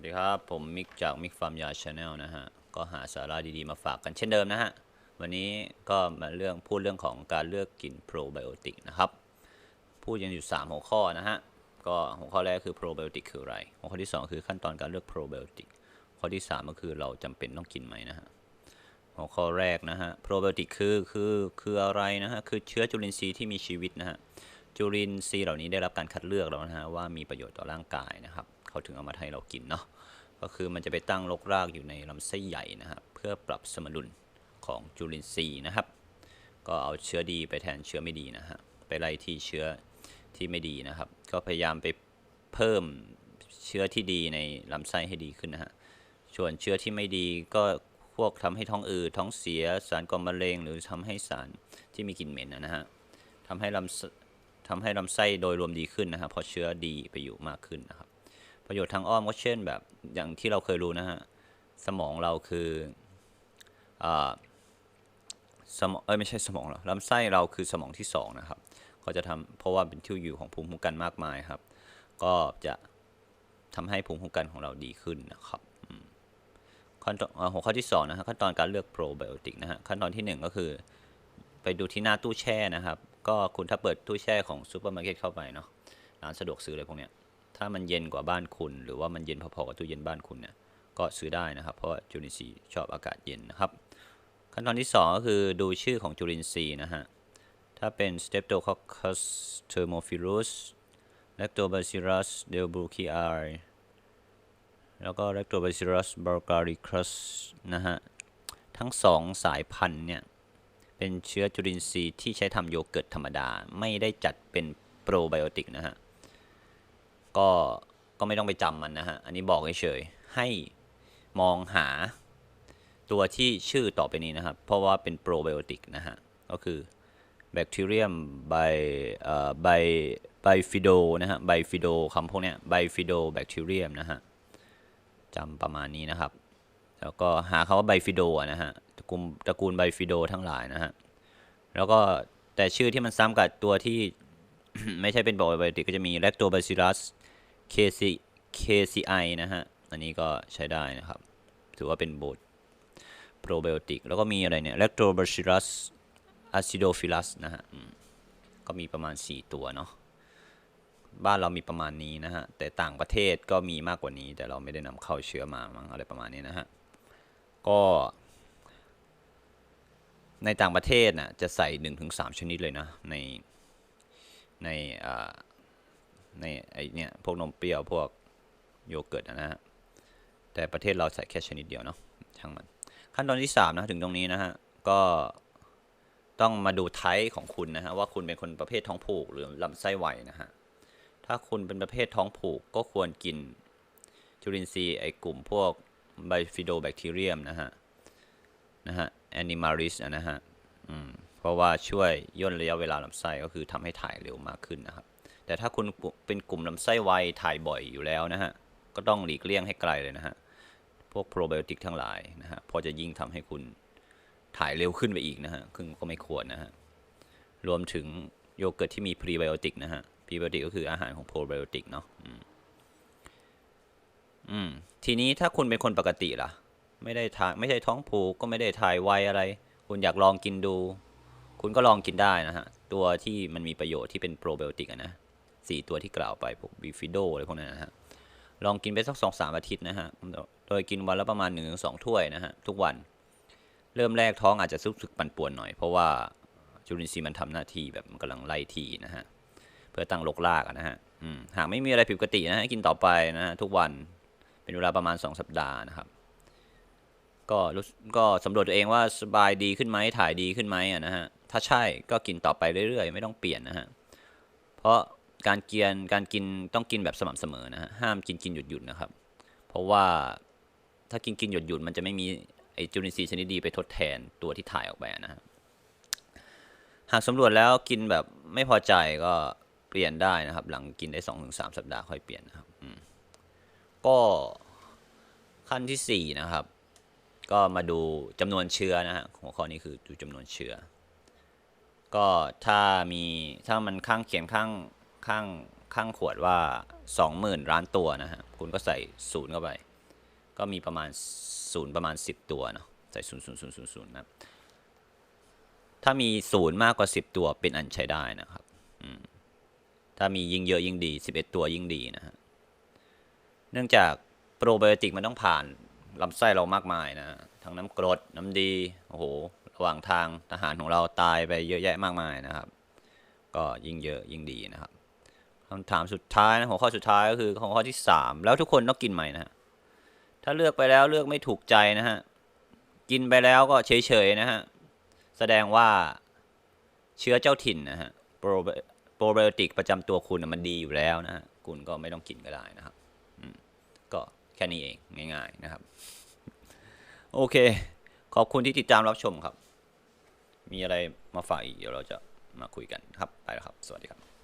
วัสดีครับ ผมมิกจากมิกฟาร์มยาชาแนลนะฮะ ก็หาสาระดีๆมาฝากกันเช่นเดิมนะฮะ วันนี้ก็มาเรื่องพูดเรื่องของการเลือกกินโปรไบโอติกนะครับ พูดยังอยู่ 3 หัวข้อนะฮะ ก็หัวข้อแรกคือโปรไบโอติกคืออะไร หัวข้อที่ 2 คือขั้นตอนการเลือกโปรไบโอติก ข้อที่ 3 ก็คือเราจำเป็นต้องกินไหมนะฮะ หัวข้อแรกนะฮะ โปรไบโอติกคือคือคืออะไรนะฮะ คือเชื้อจุลินทรีย์ที่มีชีวิตนะฮะ จุลินทรีย์เหล่านี้ได้รับการคัดเลือกแล้วนะฮะว่ามีประโยชน์ต่อร่างกายนะครับ เขาถึงเอามาให้เรากินเนาะก็คือมันจะไปตั้งรกรากอยู่ในลำไส้ใหญ่นะครับเพื่อปรับสมดุลของจุลินทรีย์นะครับ ก็เอาเชื้อดีไปแทนเชื้อไม่ดีนะฮะไปไล่ที่เชื้อที่ไม่ดีนะครับ ก็พยายามไปเพิ่มเชื้อที่ดีในลำไส้ให้ดีขึ้นนะฮะส่วนเชื้อที่ไม่ดีก็พวกทำให้ท้องอืดท้องเสียสารก่อมะเร็ง หรือทำให้สารที่มีกลิ่นเหม็นนะฮะทำให้ลำไส้ทำให้ลำไส้โดยรวมดีขึ้นนะครับเพราะเชื้อดีไปอยู่มากขึ้นนะครับ ประโยชน์ทางอ้อมก็เช่นแบบอย่างที่เราเคยรู้นะฮะ สมองเราคืออ่าสมองเอ้ยไม่ใช่สมองหรอกลำไส้เราคือสมองที่สองนะครับเขาจะทำเพราะว่าเป็นที่อยู่ของภูมิคุ้มกันมากมายครับ ก็จะทำให้ภูมิคุ้มกันของเราดีขึ้นนะครับขั้นตอนหัวข้อที่สองนะฮะขั้นตอนการเลือกโปรไบโอติกนะฮะขั้นตอนที่หนึ่งก็คือ ไปดูที่หน้าตู้แช่นะครับ ก็คุณถ้าเปิดตู้แช่ของซูเปอร์มาร์เก็ตเข้าไปเนาะร้านสะดวกซื้ออะไรพวกเนี้ย ถ้ามันเย็นกว่าบ้านคุณ หรือว่ามันเย็นพอๆกับตู้เย็นบ้านคุณเนี่ยก็ซื้อได้นะครับ เพราะจุลินทรีย์ชอบอากาศเย็นนะครับ ขั้นตอนที่ 2 ก็คือดูชื่อของจุลินทรีย์นะฮะถ้าเป็น Streptococcus thermophilus Lactobacillus delbrueckii แล้วก็ Lactobacillus bulgaricus นะฮะ ทั้งสองสายพันธุ์เนี่ย เป็นเชื้อจุลินทรีย์ที่ใช้ทำโยเกิร์ตธรรมดา ไม่ได้จัดเป็นโปรไบโอติกนะฮะ ก็ก็ไม่ต้องไปจำมันนะฮะ อันนี้บอกเฉยๆให้มองหาตัวที่ชื่อต่อไปนี้นะครับ เพราะว่าเป็นโปรไบโอติกนะฮะ ก็คือแบคทีเรียมไบเอ่อไบไบฟิโดนะฮะไบฟิโดคำพวกเนี้ยไบฟิโดแบคทีเรียมนะฮะจำประมาณนี้นะครับ แล้วก็หาคำว่าไบฟิโดนะฮะตระกูลตระกูลไบฟิโดทั้งหลายนะฮะ แล้วก็แต่ชื่อที่มันซ้ำกับตัวที่ไม่ใช่เป็นโปรไบโอติกก็จะมี Lactobacillus KC KCI นะฮะ อันนี้ก็ใช้ได้นะครับ ถือว่าเป็นโบทโปรไบโอติก แล้วก็มีอะไรเนี่ย Lactobacillus acidophilus นะฮะ ก็มีประมาณ 4 ตัวเนาะ บ้านเรามีประมาณนี้นะฮะ แต่ต่างประเทศก็มีมากกว่านี้ แต่เราไม่ได้นำเข้าเชื้อมามั้งอะไรประมาณนี้นะฮะ ก็ ในต่างประเทศน่ะจะใส่ 1-3 ชนิดเลยนะ ในในอ่า ในไอเนี่ยพวกนมเปรี้ยวพวกโยเกิร์ตนะฮะแต่ประเทศเราใส่แค่ชนิดเดียวเนาะช่างมัน ขั้นตอนที่3นะถึงตรงนี้นะฮะก็ต้องมาดูไทป์ของคุณนะฮะว่าคุณเป็นคนประเภทท้องผูกหรือลำไส้ไหวนะฮะถ้าคุณเป็นประเภทท้องผูกก็ควรกินจุลินทรีย์ไอกลุ่มพวกไบฟิโดแบคทีเรียมนะฮะนะฮะแอนิมาริสนะฮะเพราะว่าช่วยย่นระยะเวลาลำไส้ก็คือทำให้ถ่ายเร็วมากขึ้นนะครับ แต่ถ้าคุณเป็นกลุ่มลำไส้ไวถ่ายบ่อยอยู่แล้วนะฮะ ก็ต้องหลีกเลี่ยงให้ไกลเลยนะฮะ พวกโปรไบโอติกทั้งหลายนะฮะ พอจะยิ่งทำให้คุณถ่ายเร็วขึ้นไปอีกนะฮะซึ่งก็ไม่ควรนะฮะ รวมถึงโยเกิร์ตที่มีพรีไบโอติกนะฮะ พรีไบโอติกก็คืออาหารของโปรไบโอติกเนาะอืม ทีนี้ถ้าคุณเป็นคนปกติล่ะ ไม่ได้ทายไม่ใช่ท้องผูกก็ไม่ได้ถ่ายไวอะไร คุณอยากลองกินดู คุณก็ลองกินได้นะฮะ ตัวที่มันมีประโยชน์ที่เป็นโปรไบโอติกนะ สี่ตัวที่กล่าวไปพวกบีฟิโดอะไรพวกนั้นนะฮะลองกินไปสักสองสามอาทิตย์นะฮะโดยกินวันละประมาณหนึ่งถึงสองถ้วยนะฮะทุกวัน เริ่มแรกท้องอาจจะรู้สึกปั่นป่วนหน่อยเพราะว่าจุลินทรีย์มันทำหน้าที่แบบมันกำลังไล่ทีนะฮะเพื่อตั้งรกรากนะฮะหากไม่มีอะไรผิดปกตินะฮะกินต่อไปนะฮะทุกวันเป็นเวลาประมาณสองสัปดาห์นะครับก็รู้สึกก็สำรวจตัวเองว่าสบายดีขึ้นไหมถ่ายดีขึ้นไหมอะนะฮะถ้าใช่ก็กินต่อไปเรื่อยๆ ไม่ต้องเปลี่ยนนะฮะเพราะ การเกียนการกินต้องกินแบบสม่ำเสมอนะฮะห้ามกินกินหยุดหยุดนะครับ เพราะว่าถ้ากินกินหยุดหยุดมันจะไม่มีไอจุลินทรีย์ชนิดดีไปทดแทนตัวที่ถ่ายออกไปนะฮะหากสำรวจแล้วกินแบบไม่พอใจก็เปลี่ยนได้นะครับ หลังกินได้สองถึงสามสัปดาห์ค่อยเปลี่ยนนะครับก็ขั้นที่สี่นะครับ ก็มาดูจำนวนเชื้อนะฮะหัวข้อนี้คือดูจำนวนเชื้อ ก็ถ้ามีถ้ามันข้างเขียนข้าง ข้างข้างขวดว่า 20,000 ล้านตัวนะฮะ คุณก็ใส่ศูนย์เข้าไป ก็มีประมาณศูนย์ประมาณ 10 ตัวเนาะ ใส่ศูนย์ศูนย์ศูนย์ศูนย์ศูนย์นะ ถ้ามีศูนย์มากกว่า 10 ตัวเป็นอันใช้ได้นะครับ ถ้ามียิ่งเยอะยิ่งดี 11 ตัวยิ่งดีนะฮะ เนื่องจากโปรไบโอติกมันต้องผ่านลำไส้เรามากมายนะฮะทั้งน้ำกรด น้ำดี โอ้โห ระหว่างทางทหารของเราตายไปเยอะแยะมากมายนะครับ ก็ยิ่งเยอะยิ่งดีนะครับ คำถามสุดท้ายนะหัวข้อสุดท้ายก็คือหัวข้อที่สามแล้วทุกคนต้องกินไหม่นะฮะถ้าเลือกไปแล้วเลือกไม่ถูกใจนะฮะกินไปแล้วก็เฉยๆนะฮะแสดงว่าเชื้อเจ้าถิ่นนะฮะโปรโปรไบโอติกประจำตัวคุณมันดีอยู่แล้วนะฮะคุณก็ไม่ต้องกินก็ได้นะครับก็แค่นี้เองง่ายๆนะครับ โอเค ขอบคุณที่ติดตามรับชมครับ มีอะไรมาฝากอีกเดี๋ยวเราจะมาคุยกันครับ ไปแล้วครับ สวัสดีครับ